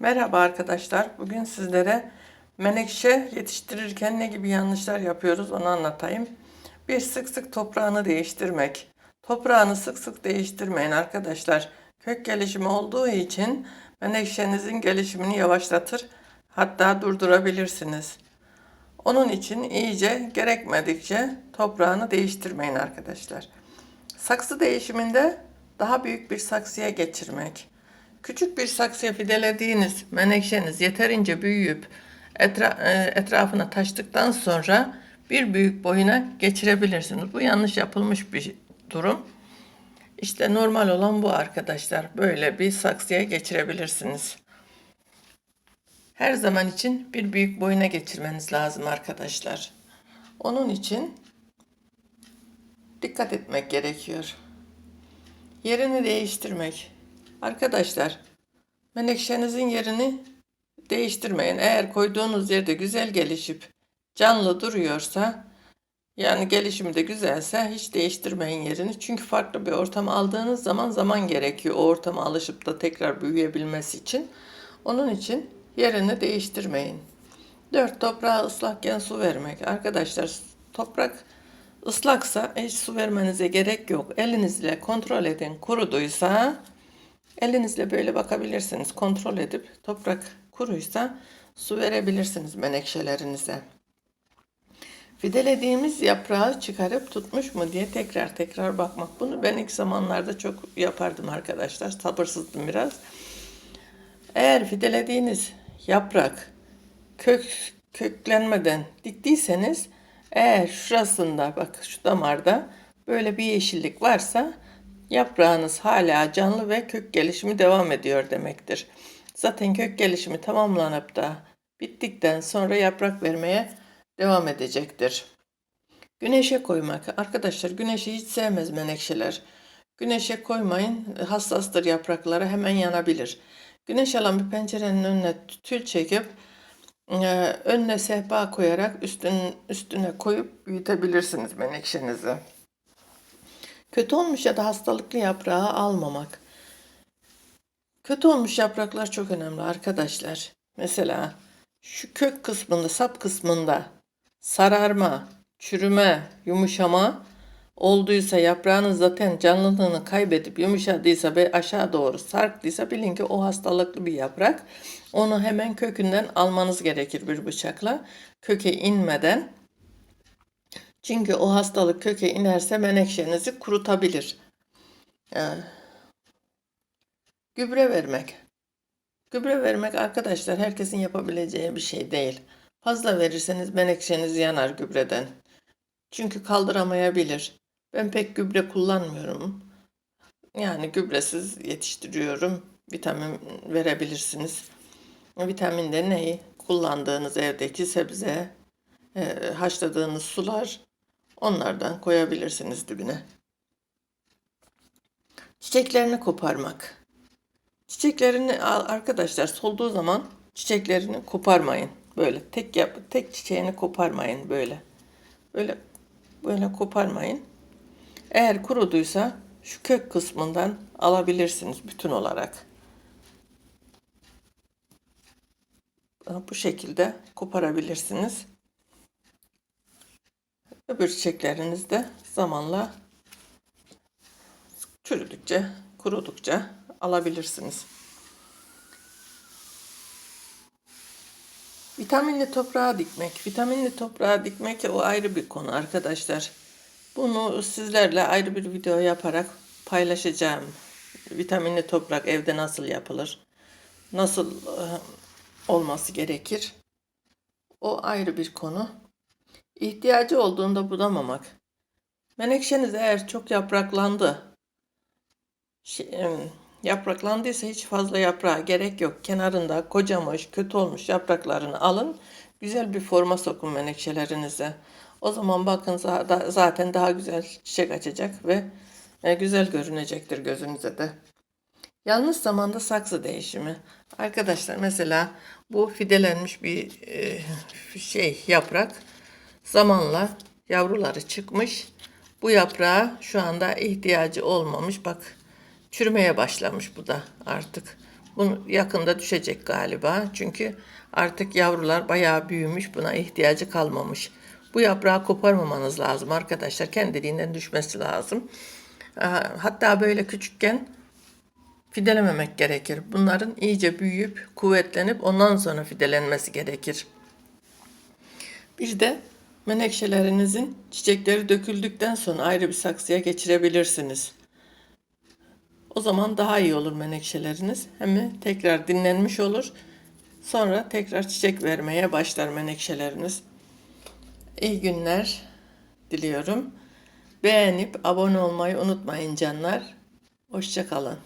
Merhaba arkadaşlar. Bugün sizlere menekşe yetiştirirken ne gibi yanlışlar yapıyoruz onu anlatayım. Bir sık sık toprağını değiştirmek. Toprağını sık sık değiştirmeyin arkadaşlar. Kök gelişimi olduğu için menekşenizin gelişimini yavaşlatır. Hatta durdurabilirsiniz. Onun için iyice gerekmedikçe toprağını değiştirmeyin arkadaşlar. Saksı değişiminde daha büyük bir saksıya geçirmek. Küçük bir saksıya fidelediğiniz menekşeniz yeterince büyüyüp etra- e, etrafına taştıktan sonra bir büyük boyuna geçirebilirsiniz. Bu yanlış yapılmış bir durum. İşte normal olan bu arkadaşlar. Böyle bir saksıya geçirebilirsiniz. Her zaman için bir büyük boyuna geçirmeniz lazım arkadaşlar. Onun için dikkat etmek gerekiyor. Yerini değiştirmek. Arkadaşlar, menekşenizin yerini değiştirmeyin. Eğer koyduğunuz yerde güzel gelişip canlı duruyorsa, yani gelişimi de güzelse hiç değiştirmeyin yerini. Çünkü farklı bir ortama aldığınız zaman zaman gerekiyor o ortama alışıp da tekrar büyüyebilmesi için. Onun için yerini değiştirmeyin. 4. Toprağa ıslakken su vermek. Arkadaşlar toprak ıslaksa hiç su vermenize gerek yok. Elinizle kontrol edin. Kuruduysa elinizle böyle bakabilirsiniz. Kontrol edip toprak kuruysa su verebilirsiniz menekşelerinize. Fidelediğimiz yaprağı çıkarıp tutmuş mu diye tekrar tekrar bakmak. Bunu ben ilk zamanlarda çok yapardım arkadaşlar. Sabırsızdım biraz. Eğer fidelediğiniz yaprak kök köklenmeden diktiyseniz eğer şurasında bak şu damarda böyle bir yeşillik varsa yaprağınız hala canlı ve kök gelişimi devam ediyor demektir. Zaten kök gelişimi tamamlanıp da bittikten sonra yaprak vermeye devam edecektir. Güneşe koymak. Arkadaşlar güneşi hiç sevmez menekşeler. Güneşe koymayın. Hassastır yaprakları hemen yanabilir. Güneş alan bir pencerenin önüne tül çekip e, önüne sehpa koyarak üstün, üstüne koyup büyütebilirsiniz menekşenizi. Kötü olmuş ya da hastalıklı yaprağı almamak. Kötü olmuş yapraklar çok önemli arkadaşlar. Mesela şu kök kısmında, sap kısmında sararma, çürüme, yumuşama olduysa yaprağınız zaten canlılığını kaybedip yumuşadıysa ve aşağı doğru sarktıysa bilin ki o hastalıklı bir yaprak. Onu hemen kökünden almanız gerekir bir bıçakla. Köke inmeden. Çünkü o hastalık köke inerse menekşenizi kurutabilir. Ee, gübre vermek. Gübre vermek arkadaşlar herkesin yapabileceği bir şey değil. Fazla verirseniz menekşeniz yanar gübreden. Çünkü kaldıramayabilir. Ben pek gübre kullanmıyorum. Yani gübresiz yetiştiriyorum. Vitamin verebilirsiniz. Vitamin de neyi? Kullandığınız evdeki sebze, e, haşladığınız sular onlardan koyabilirsiniz dibine. Çiçeklerini koparmak. Çiçeklerini arkadaşlar solduğu zaman çiçeklerini koparmayın. Böyle tek yap tek çiçeğini koparmayın böyle. Böyle böyle koparmayın. Eğer kuruduysa şu kök kısmından alabilirsiniz bütün olarak. Bu şekilde koparabilirsiniz. Öbür çiçekleriniz de zamanla çürüdükçe, kurudukça alabilirsiniz. Vitaminli toprağa dikmek. Vitaminli toprağa dikmek o ayrı bir konu arkadaşlar. Bunu sizlerle ayrı bir video yaparak paylaşacağım. Vitaminli toprak evde nasıl yapılır? Nasıl olması gerekir? O ayrı bir konu. İhtiyacı olduğunda budamamak. Menekşeniz eğer çok yapraklandı, yapraklandıysa hiç fazla yaprağa gerek yok. Kenarında kocamış, kötü olmuş yapraklarını alın. Güzel bir forma sokun menekşelerinize. O zaman bakın zaten daha güzel çiçek açacak ve e, güzel görünecektir gözünüze de. Yanlış zamanda saksı değişimi. Arkadaşlar mesela bu fidelenmiş bir e, şey yaprak zamanla yavruları çıkmış. Bu yaprağa şu anda ihtiyacı olmamış. Bak çürümeye başlamış bu da artık. Bunu yakında düşecek galiba. Çünkü artık yavrular bayağı büyümüş. Buna ihtiyacı kalmamış. Bu yaprağı koparmamanız lazım arkadaşlar. Kendiliğinden düşmesi lazım. Ee, Hatta böyle küçükken fidelememek gerekir. Bunların iyice büyüyüp kuvvetlenip ondan sonra fidelenmesi gerekir. Bir de menekşelerinizin çiçekleri döküldükten sonra ayrı bir saksıya geçirebilirsiniz. O zaman daha iyi olur menekşeleriniz. Hem tekrar dinlenmiş olur. Sonra tekrar çiçek vermeye başlar menekşeleriniz. İyi günler diliyorum. Beğenip abone olmayı unutmayın canlar. Hoşça kalın.